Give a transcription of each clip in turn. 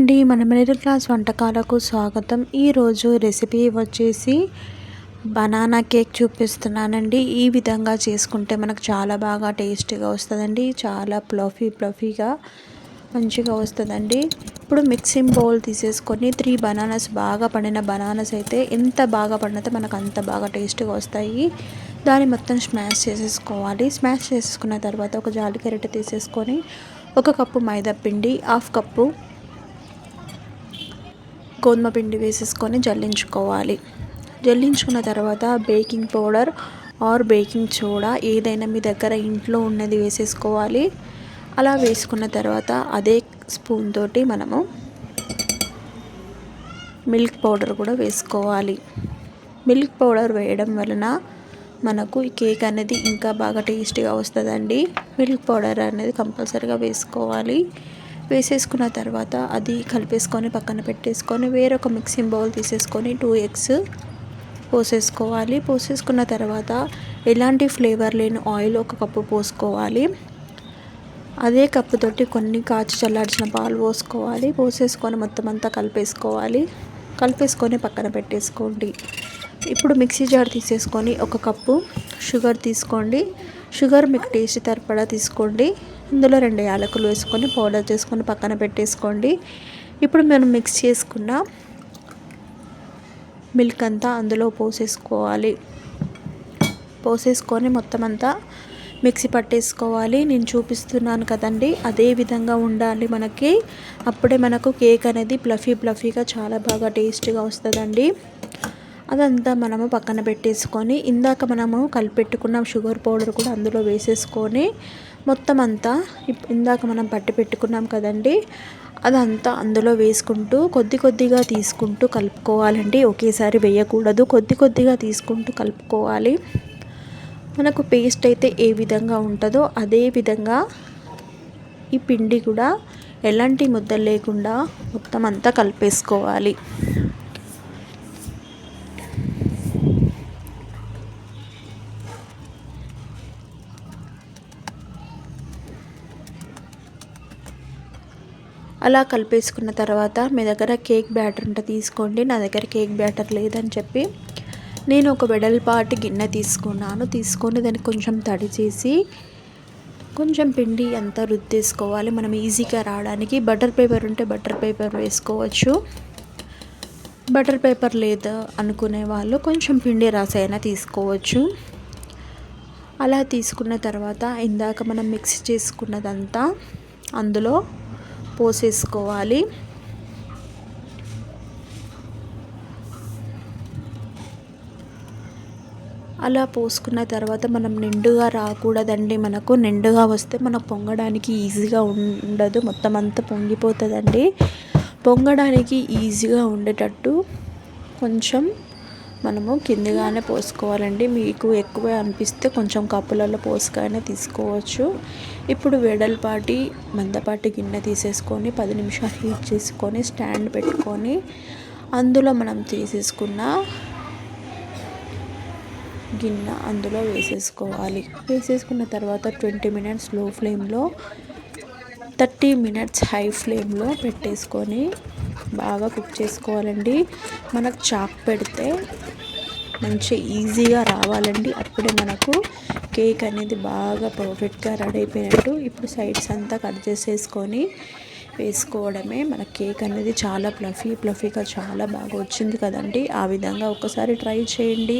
అండి మన middle class వంటకాలకు స్వాగతం. ఈరోజు రెసిపీ వచ్చేసి బనానా కేక్ చూపిస్తున్నానండి. ఈ విధంగా చేసుకుంటే మనకు చాలా బాగా టేస్టీగా వస్తుందండి. చాలా ప్లఫీ ప్లఫీగా మంచిగా వస్తుందండి. ఇప్పుడు మిక్సింగ్ బౌల్ తీసేసుకొని త్రీ బనానాస్ బాగా పండిన బనానాస్ అయితే ఎంత బాగా పండితే మనకు అంత బాగా టేస్ట్గా వస్తాయి. దాన్ని మొత్తం స్మాష్ చేసేసుకోవాలి. స్మాష్ చేసుకున్న తర్వాత ఒక జాలి కెరెట్ తీసేసుకొని ఒక కప్పు మైదా పిండి హాఫ్ కప్పు గోధుమ పిండి వేసేసుకొని జల్లించుకోవాలి. జల్లించుకున్న తర్వాత baking powder or baking soda ఏదైనా మీ దగ్గర ఇంట్లో ఉన్నది వేసేసుకోవాలి. అలా వేసుకున్న తర్వాత అదే స్పూన్ తోటి మనము మిల్క్ పౌడర్ కూడా వేసుకోవాలి. మిల్క్ పౌడర్ వేయడం వలన మనకు ఈ కేక్ అనేది ఇంకా బాగా టేస్టీగా వస్తుందండి. మిల్క్ పౌడర్ అనేది కంపల్సరీగా వేసుకోవాలి. వేసేసుకున్న తర్వాత అది కలిపేసుకొని పక్కన పెట్టేసుకొని వేరొక మిక్సింగ్ బౌల్ తీసేసుకొని టూ ఎగ్స్ పోసేసుకోవాలి. పోసేసుకున్న తర్వాత ఎలాంటి ఫ్లేవర్ లేని ఆయిల్ ఒక కప్పు పోసుకోవాలి. అదే కప్పుతోటి కొన్ని కాచి చల్లార్చిన పాలు పోసుకోవాలి. పోసేసుకొని మొత్తం అంతా కలిపేసుకోవాలి. కలిపేసుకొని పక్కన పెట్టేసుకోండి. ఇప్పుడు మిక్సీ జార్ తీసేసుకొని ఒక కప్పు షుగర్ తీసుకోండి. షుగర్ మీకు టేస్ట్ తరపడా తీసుకోండి. ఇందులో రెండు యాలకులు వేసుకొని పౌడర్ చేసుకొని పక్కన పెట్టేసుకోండి. ఇప్పుడు మనం మిక్స్ చేసుకున్న మిల్క్ అంతా అందులో పోసేసుకోవాలి. పోసేసుకొని మొత్తం అంతా మిక్సీ పట్టేసుకోవాలి. నేను చూపిస్తున్నాను కదండి అదే విధంగా ఉండాలి మనకి. అప్పుడే మనకు కేక్ అనేది ప్లఫీ ప్లఫీగా చాలా బాగా టేస్టీగా వస్తుందండి. అదంతా మనము పక్కన పెట్టేసుకొని ఇందాక మనము కలిపెట్టుకున్న షుగర్ పౌడర్ కూడా అందులో వేసేసుకొని మొత్తం అంతా ఇందాక మనం పట్టి పెట్టుకున్నాం కదండి అదంతా అందులో వేసుకుంటూ కొద్ది కొద్దిగా తీసుకుంటూ కలుపుకోవాలండి. ఒకేసారి వేయకూడదు. కొద్ది కొద్దిగా తీసుకుంటూ కలుపుకోవాలి. మనకు పేస్ట్ అయితే ఏ విధంగా ఉంటుందో అదే విధంగా ఈ పిండి కూడా ఎలాంటి ముద్దలు లేకుండా మొత్తం అంతా కలిపేసుకోవాలి. అలా కలిపేసుకున్న తర్వాత మీ దగ్గర కేక్ బ్యాటర్ ఉంటే తీసుకోండి నా దగ్గర కేక్ బ్యాటర్ లేదని చెప్పి నేను ఒక వెడల్పాటి గిన్నె తీసుకున్నాను. తీసుకొని దాన్ని కొంచెం తడి చేసి కొంచెం పిండి అంతా రుద్దేసుకోవాలి. మనం ఈజీగా రావడానికి బటర్ పేపర్ ఉంటే బటర్ పేపర్ వేసుకోవచ్చు. బటర్ పేపర్ లేదు అనుకునే వాళ్ళు కొంచెం పిండి రాసైనా తీసుకోవచ్చు. అలా తీసుకున్న తర్వాత ఇందాక మనం మిక్స్ చేసుకున్నదంతా అందులో పోసేసుకోవాలి. అలా పోసుకున్న తర్వాత మనం నిండుగా రాకూడదండి. మనకు నిండుగా వస్తే మనకు పొంగడానికి ఈజీగా ఉండదు. మొత్తం అంతా పొంగిపోతుందండి. పొంగడానికి ఈజీగా ఉండేటట్టు కొంచెం మనము కిందిగానే పోసుకోవాలండి. మీకు ఎక్కువ అనిపిస్తే కొంచెం కప్పులలో పోసుకైనా తీసుకోవచ్చు. ఇప్పుడు వెడల్పాటి మందపాటి గిన్నె తీసేసుకొని పది నిమిషాలు హీట్ చేసుకొని స్టాండ్ పెట్టుకొని అందులో మనం తీసేసుకున్న గిన్నె అందులో వేసేసుకోవాలి. వేసేసుకున్న తర్వాత ట్వంటీ మినిట్స్లో ఫ్లేమ్లో థర్టీ మినిట్స్ హై ఫ్లేమ్లో పెట్టేసుకొని బాగా కుక్ చేసుకోవాలండి. మనకు చాక్ పెడితే మంచి ఈజీగా రావాలండి. అప్పుడే మనకు కేక్ అనేది బాగా పర్ఫెక్ట్గా రెడీ అయిపోయినట్టు ఇప్పుడు సైడ్స్ అంతా కట్ చేసేసుకొని వేసుకోవడమే. మన కేక్ అనేది చాలా ప్లఫీ ప్లఫీగా చాలా బాగా వచ్చింది కదండి. ఆ విధంగా ఒకసారి ట్రై చేయండి.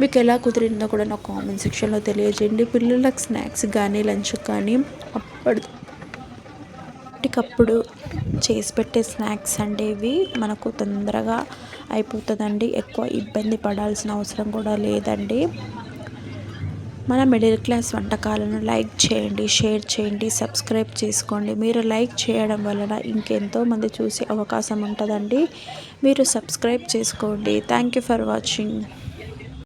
మీకు ఎలా కుదిరిందో కూడా నాకు కామెంట్ సెక్షన్లో తెలియజేయండి. పిల్లలకు స్నాక్స్ కానీ లంచ్ కానీ అప్పటి అప్పటికప్పుడు చేసి పెట్టే స్నాక్స్ అంటే ఇవి. మనకు తొందరగా అయిపోతుందండి. ఎక్కువ ఇబ్బంది పడాల్సిన అవసరం కూడా లేదండి. మన మిడిల్ క్లాస్ వంటకాలను లైక్ చేయండి షేర్ చేయండి సబ్స్క్రైబ్ చేసుకోండి. మీరు లైక్ చేయడం వలన ఇంకెంతో మంది చూసే అవకాశం ఉంటుందండి. మీరు సబ్స్క్రైబ్ చేసుకోండి. Thank you for watching.